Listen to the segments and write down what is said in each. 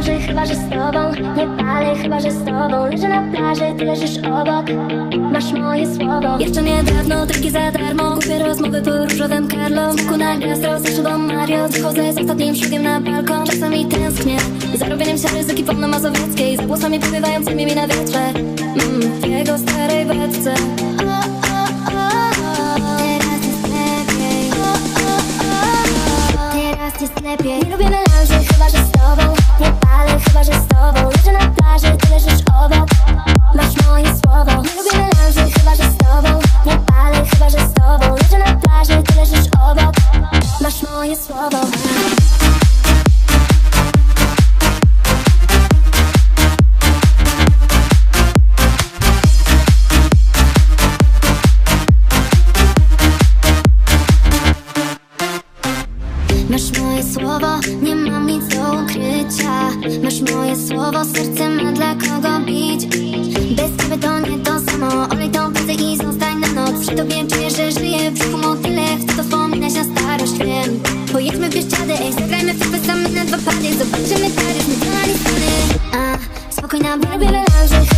ciąży, chyba że z tobą. Nie palę, chyba że z tobą. Leżę na plaży, ty leżysz obok. Masz moje słowo. Jeszcze niedawno, tylko za darmo. Kupię rozmowy po różowym Carlo Smoku na gastro, za szybą Mario. Wychodzę z ostatnim szugiem na balkon. Czasami tęsknię Za robieniem się ryzyki pomno mazowieckiej Za głosami pływającymi mi na wietrze Mmm, w jego starej beczce Teraz jest lepiej. Nie lubię bo serce ma dla kogo bić. Bez ciebie to nie to samo, olej tą pracę i zostań na noc. Przy tobie czuję, że żyję w brzuchu motyle, chcę wspominać na starość, wiem. Pojedźmy w Bieszczady, ej, zagrajmy w piłkę na dwa pady. Zobaczymy taryf, nie dla nic A, spokojna, lubię relażek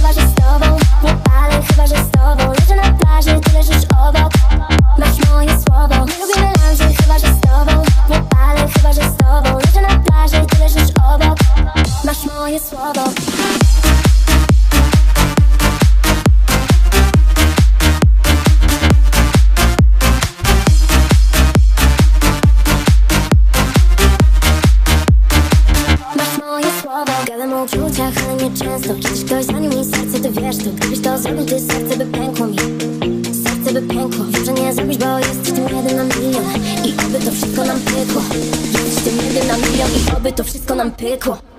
I'm pickle.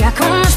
I come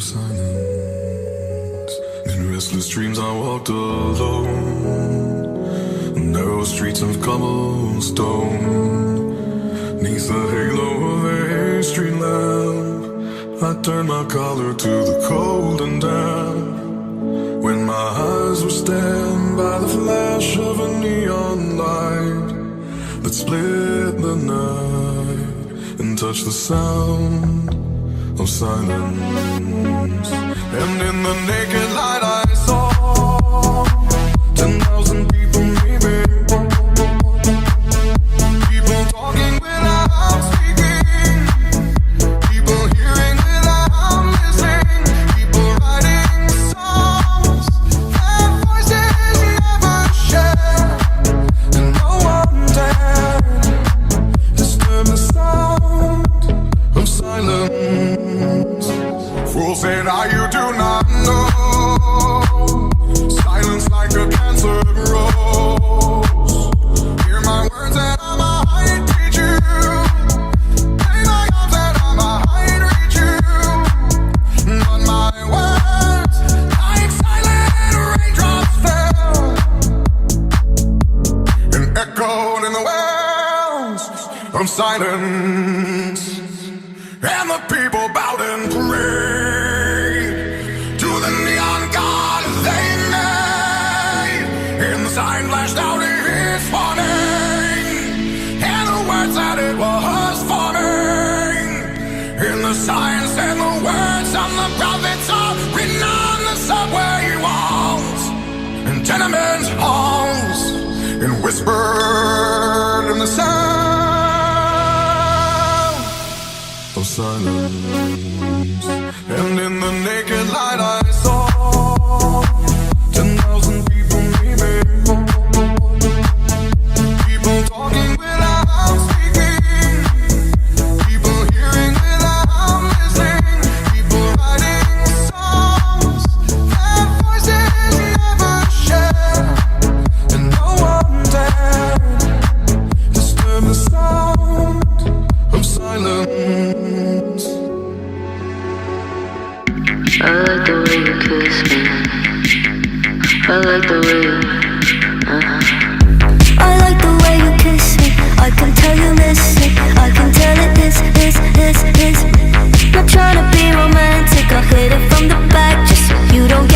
silence. In restless dreams, I walked alone. Narrow streets of cobblestone. Neath the halo of a street lamp, I turned my collar to the cold and damp. When my eyes were stabbed by the flash of a neon light that split the night and touched the sound of silence. And in the naked light. the signs and the words and the prophets are written on the subway walls and tenement halls and whispered in the sound of silence. And in the naked light, I I like the way you kiss me. I like the way you. Uh-huh. I like the way you kiss me. I can tell you miss me. I can tell it is, is, is, is. Not trying to be romantic. I hit it from the back just so you don't.